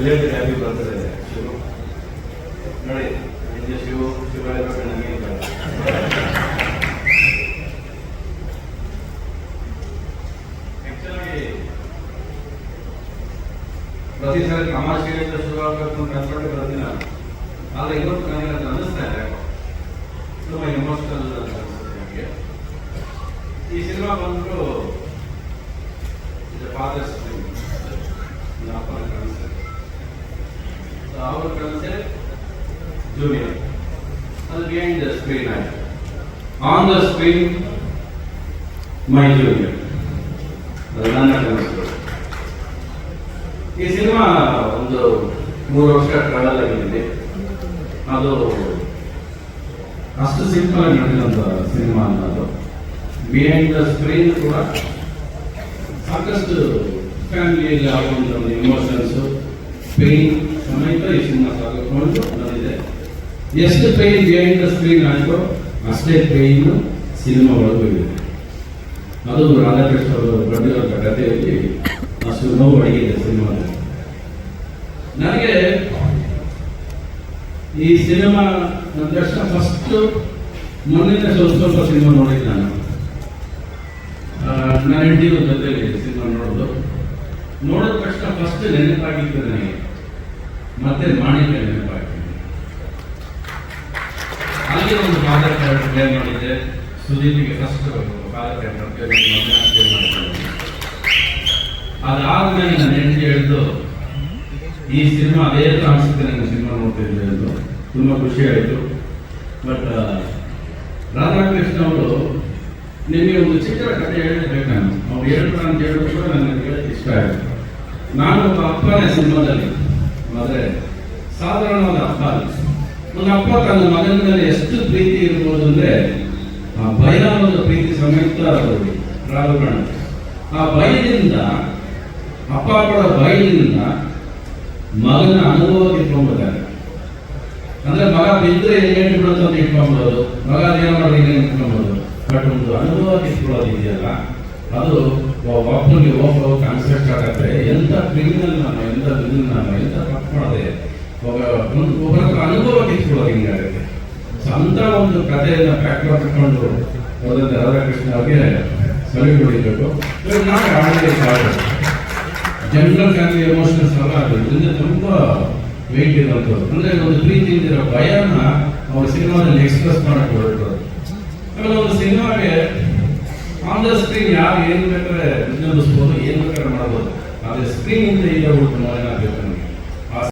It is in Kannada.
ಬಿಲೇಟೆಡ್ ಹ್ಯಾಪಿ ಬರ್ತದೆ ಶಿವು ನೋಡಿ, ನಿಜ ಶಿವು ಶಿವರಾಯ ಬಗ್ಗೆ ನನಗೆ ಪ್ರತಿ ಸಲ ತಮಾಷೆಯಿಂದ ಶುರು ಆಗಬೇಕು ಅಂತ ಅನ್ಕೊಂಡು ಬರ್ತೀನಿ ನಾನು. ಇವತ್ತು ನನಗೆ ಅದು ಅನ್ನಿಸ್ತಾ ಇದೆ. ತುಂಬ ಎಮೋಷನಲ್ ಅನಿಸುತ್ತೆ ನನಗೆ. ಈ ಸಿನಿಮಾ ಬಂದ್ಬಿಟ್ಟು So, ಅವ್ರ ಕನಸೆ ಜೂನಿಯರ್ ಅದು ಬಿಹೈಂಡ್ ದ ಸ್ಕ್ರೀನ್ ಆಯ್ತು on the screen my junior ಅದು ನನ್ನ ಕನಸು ಈ ಸಿನಿಮಾ ಒಂದು ಮೂರು ವರ್ಷ ಟ್ರಾವೆಲ್ ಆಗಿದೆ ಅದು ಅಷ್ಟು ಸಿಂಪಲ್ ಆಗಿ ನಡೆದಂತ ಸಿನಿಮಾ ಅನ್ನೋದು ಬಿಹೈಂಡ್ ದ ಸ್ಕ್ರೀನ್ ಕೂಡ ಸಾಕಷ್ಟು ಫ್ಯಾಮಿಲಿಯಲ್ಲಿ ಆಗುವಂಥ ಒಂದು ಇಮೋಷನ್ಸ್ ಪೇನ್ ಸಮೇತ ಈ ಸಿನಿಮಾ ಸಾಗಿಕೊಂಡು ಬಂದಿದೆ. ಎಷ್ಟು ಪೇನ್ ಬಿಹೈಂಡ್ ದ ಸ್ಕ್ರೀನ್ ಆಯಿತು ಅಷ್ಟೇ ಪೇನ್ ಸಿನಿಮಾ ಒಳಗೆ ಇದೆ. ಅದು ರಾಧಾಕೃಷ್ಣ ಅವರು ಕಥೆಯಲ್ಲಿ ಅಷ್ಟು ನೋವು ಅಡಗಿದೆ ಸಿನಿಮಾದಲ್ಲಿ ನನಗೆ ಈ ಸಿನಿಮಾ ನನ್ನ ತಕ್ಷಣ ಫಸ್ಟ್ ಮೊನ್ನೆ ಸ್ವಲ್ಪ ಸ್ವಲ್ಪ ಸಿನಿಮಾ ನೋಡಿದ್ದೆ ನಾನು. ನನ್ನ ಹೆಂಡತಿ ಜೊತೆಲಿ ಸಿನಿಮಾ ನೋಡೋದು. ನೋಡಿದ ತಕ್ಷಣ ಫಸ್ಟ್ ನೆನಪಾಗಿತ್ತು ನನಗೆ. ಮತ್ತೆ ಮಾಣಿಕ್ಯ ನೆನಪಾಗಿತ್ತು ಅಲ್ಲಿ ಒಂದು ಕ್ಯಾರೆಕ್ಟರ್ ಪ್ಲೇ ಮಾಡಿದ್ದೆ ಸುದೀಪಿಗೆ ಫಸ್ಟ್ ಫಾದರ್ ಅದಾದ ಮೇಲೆ ನನ್ನ ಹೆಂಡತಿ ಹೇಳಿದ್ದು ಈ ಸಿನಿಮಾ ಅದೇ ಕಾಣಿಸುತ್ತೆ ನನಗೆ ಸಿನಿಮಾ ನೋಡ್ತಿದ್ದೆ ಎಂದು ತುಂಬ ಖುಷಿ ಆಯಿತು. ಬಟ್ ರಾಧಾಕೃಷ್ಣ ಅವರು ನಿಮಗೆ ಒಂದು ಚಿತ್ರ ಕಥೆ ಹೇಳಬೇಕು ನಾನು. ಅವ್ರು ಹೇಳ್ತಾರೆ ಅಂತ ಹೇಳಿದ್ರು ಕೂಡ ನನಗೆ ಇಷ್ಟ ಆಯಿತು. ನಾನು ಒಬ್ಬ ಅಪ್ಪನೇ ಸಿನಿಮಾದಲ್ಲಿ ಆದರೆ ಸಾಧಾರಣವಾದ ಅಪ್ಪ ನನ್ನ ಒಂದು ಅಪ್ಪ ತನ್ನ ಮಗನ ಮೇಲೆ ಎಷ್ಟು ಪ್ರೀತಿ ಇರ್ಬೋದು ಅಂದರೆ ಆ ಭಯಾನವಾದ ಪ್ರೀತಿ ಸಮೇತ ರಾಗ ಆ ಭಯದಿಂದ ಅಪ್ಪ ಕೂಡ ಭಯದಿಂದ ಮಗನ ಅನುಭವಕ್ಕೆ ಇಟ್ಕೊಂಡ್ಬಿಡ್ತಾರೆ. ಅಂದ್ರೆ ಮಗ ಬಿದ್ದರೆ ಏನು ಬಿಡುತ್ತೆ ಅಂತ ಇಟ್ಕೊಂಡ್ಬಿಡೋದು. ಮಗ ಅದೇನು ಮಾಡೋದು ಏನು ಇಟ್ಕೊಂಡ್ಬಿಡೋದು. ಬಟ್ ಒಂದು ಅನುಭವಕ್ಕೆ ಇಟ್ಕೊಳ್ಳೋದು ಇದೆಯಲ್ಲ, ಅದು ಒಬ್ಬನಿಗೆ ಒಬ್ಬ ಕಾನ್ಸೆಪ್ಟ್ ಆಗುತ್ತೆ. ಎಂತ ಕ್ರಿಮಿನಲ್ ನಾನು ಎಂತ ವಿಲನ್ ನಾನು ಒಂದು ಒಬ್ಬರ ಹತ್ರ ಅನುಭವ ಇಟ್ಕೊಳ್ಳೋದು ಹಿಂಗಾಗುತ್ತೆ ಅಂತ ಒಂದು ಕಥೆಯನ್ನು ಪ್ಯಾಕ್ ಮಾಡ್ಕೊಂಡು ಹೋದಂತೆ ರಾಧಾಕೃಷ್ಣ ಅವ್ರಿಗೆ ಸಲಹೆ ಇವಾಗ ನಾವು ಆಡಳಿತ ಸಾಕು ಜನರಲ್ ಫ್ಯಾಮಿಲಿ ಎಮೋಷನಲ್ಸ್ ಅಲ್ಲ ಅದು. ತುಂಬಾ ವೆಯ್ಟ್ ಇರುವಂಥದ್ದು. ಅಂದರೆ ಒಂದು ಪ್ರೀತಿಯಿಂದ ಇರೋ ಭಯನ ಅವ್ರ ಸಿನಿಮಾದಲ್ಲಿ ಎಕ್ಸ್ಪ್ರೆಸ್ ಮಾಡಕ್ಕೆ ಹೊರಟರು ಆಮೇಲೆ ಒಂದು ಸಿನಿಮಾಗೆ ಆನ್ ದ ಸ್ಕ್ರೀನ್ ಯಾರು ಏನು ಬೇಕಾದ್ರೆ ವಿನೋದಿಸ್ಬೋದು ಏನು ಬೇಕಾದ್ರೆ ಮಾಡ್ಬೋದು. ಆದರೆ ಸ್ಕ್ರೀನಿಂದ ಈಗ ಹುಟ್ಟು ಮನೆಯಾಗಬೇಕು ನನಗೆ